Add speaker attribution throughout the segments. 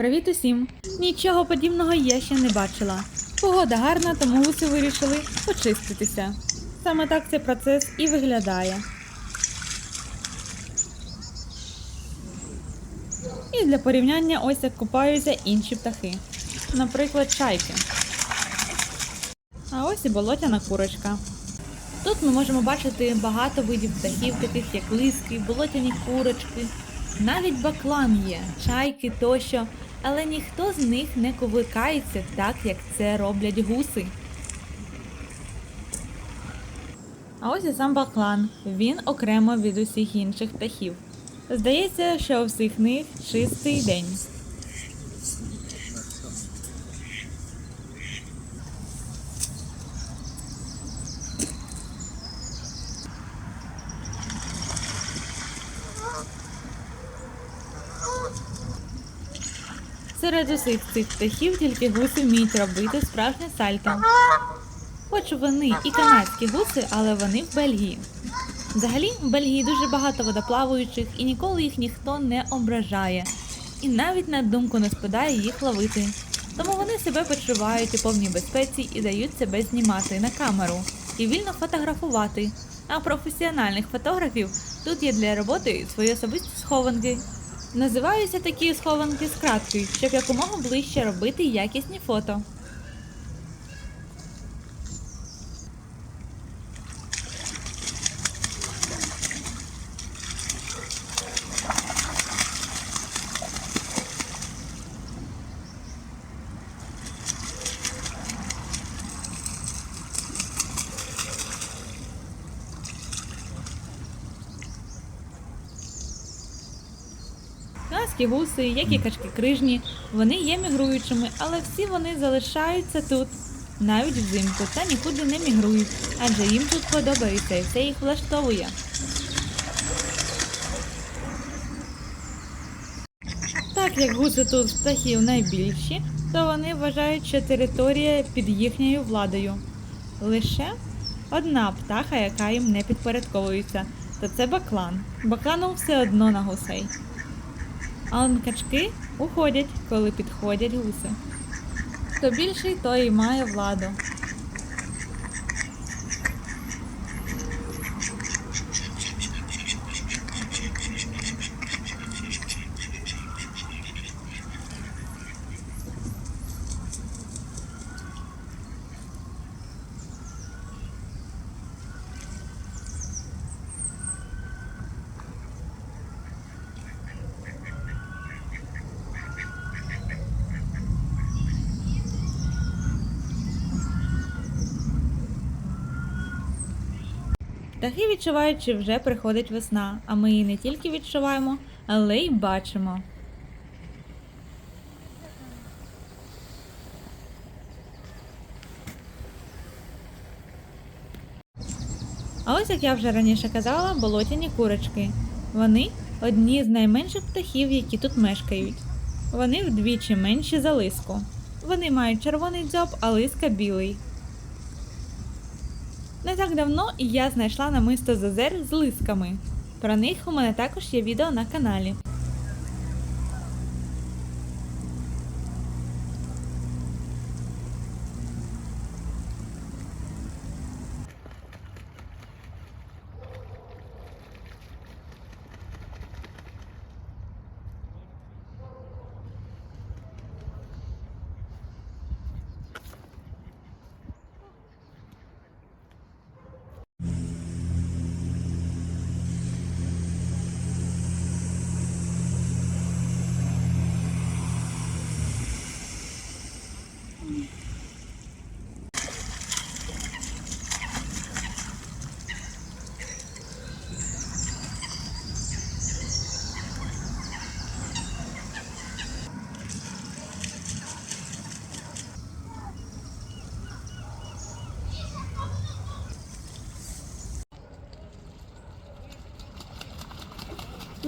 Speaker 1: Привіт усім! Нічого подібного я ще не бачила. Погода гарна, тому гуси вирішили почиститися. Саме так цей процес і виглядає. І для порівняння ось як купаються інші птахи. Наприклад, чайки. А ось і болотяна курочка. Тут ми можемо бачити багато видів птахів, таких як лиски, болотяні курочки, навіть баклан є, чайки тощо, але ніхто з них не кувикається так, як це роблять гуси. А ось і сам баклан. Він окремо від усіх інших птахів. Здається, що у всіх них чистий день. Серед усіх цих птахів тільки гуси вміють робити справжнє сальто. Хоч вони і канадські гуси, але вони в Бельгії. Взагалі, в Бельгії дуже багато водоплаваючих і ніколи їх ніхто не ображає. І навіть на думку не спадає їх ловити. Тому вони себе почувають у повній безпеці і дають себе знімати на камеру і вільно фотографувати. А професіональних фотографів тут є для роботи свої особисті схованки. Називаються такі схованки з краткою, щоб якомога ближче робити якісні фото. Канадські гуси, як і качки крижні, вони є мігруючими, але всі вони залишаються тут, навіть взимку, та нікуди не мігрують, адже їм тут подобається і все їх влаштовує. Так як гуси тут птахів найбільші, то вони вважають, що територія під їхньою владою. Лише одна птаха, яка їм не підпорядковується, то це баклан. Баклану все одно на гусей. А он качки уходять, коли підходять гуси. Хто більший, той і має владу. Птахи відчувають, що вже приходить весна, а ми її не тільки відчуваємо, але й бачимо. А ось як я вже раніше казала, болотяні курочки. Вони одні з найменших птахів, які тут мешкають. Вони вдвічі менші за лиску. Вони мають червоний дзьоб, а лиска білий. Не так давно я знайшла намисто з озер з лисками. Про них у мене також є відео на каналі.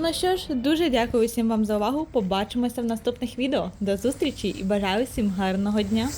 Speaker 1: Ну що ж, дуже дякую всім вам за увагу. Побачимося в наступних відео. До зустрічі і бажаю всім гарного дня!